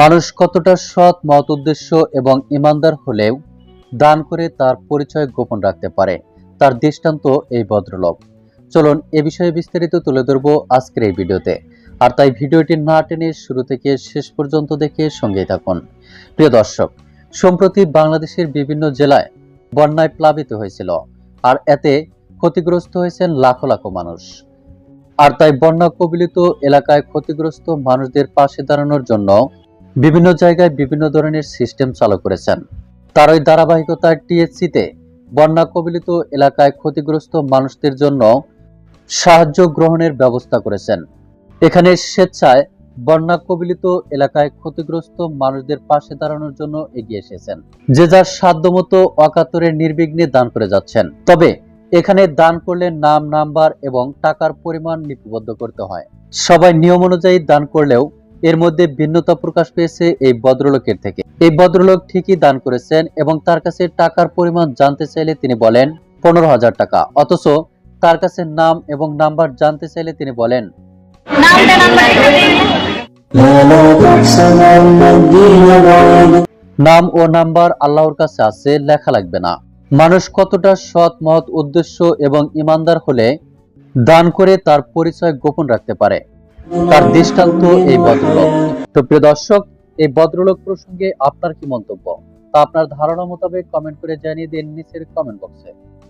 মানুষ কতটা সৎ মত উদ্দেশ্য এবং ইমানদার হলেও দান করে তার পরিচয় গোপন রাখতে পারে। তার দৃষ্টান্ত এই ভদ্রলোক। চলুন এ বিষয়ে বিস্তারিত তুলে ধরব আজকের এই ভিডিওতে। আর তাই ভিডিওটি না টেনে শুরু থেকে শেষ পর্যন্ত দেখে সঙ্গেই থাকুন। প্রিয় দর্শক, সম্প্রতি বাংলাদেশের বিভিন্ন জেলায় বন্যায় প্লাবিত হয়েছিল, আর এতে ক্ষতিগ্রস্ত হয়েছেন লাখো লাখো মানুষ। আর তাই বন্যা কবলিত এলাকায় ক্ষতিগ্রস্ত মানুষদের পাশে দাঁড়ানোর জন্য বিভিন্ন জায়গায় বিভিন্ন ধরনের সিস্টেম চালু করেছেন। তার ওই ধারাবাহিকতায় টিএসসিতে বন্যা কবলিত এলাকায় ক্ষতিগ্রস্ত মানুষদের জন্য সাহায্য গ্রহণের ব্যবস্থা করেছেন। এখানে স্বেচ্ছায় বন্যা কবলিত এলাকায় ক্ষতিগ্রস্ত মানুষদের পাশে দাঁড়ানোর জন্য এগিয়ে এসেছেন। যে যার সাধ্যমতো অকাতরে নির্বিঘ্নে দান করে যাচ্ছেন। তবে এখানে দান করলে নাম নাম্বার এবং টাকার পরিমাণ লিপিবদ্ধ করতে হয়। সবাই নিয়ম অনুযায়ী দান করলেও এর মধ্যে ভিন্নতা প্রকাশ পেয়েছে এই ভদ্রলোকের থেকে। এই ভদ্রলোক ঠিকই দান করেছেন এবং তার কাছে টাকার পরিমাণ জানতে চাইলে তিনি বলেন পনেরো হাজার টাকা। অথচ তার কাছে নাম এবং নাম্বার জানতে চাইলে তিনি বলেন নাম ও নাম্বার আল্লাহর কাছে আছে লেখা লাগবে না। মানুষ কতটা সৎ, মহৎ উদ্দেশ্য এবং ইমানদার হলে দান করে তার পরিচয় গোপন রাখতে পারে? তার দৃষ্টান্ত এই ভদ্রলোক। তো প্রিয় দর্শক, এই ভদ্রলোক প্রসঙ্গে আপনার কি মন্তব্য? তা আপনার ধারণা মোতাবেক কমেন্ট করে জানিয়ে দিন নিচের কমেন্ট বক্সে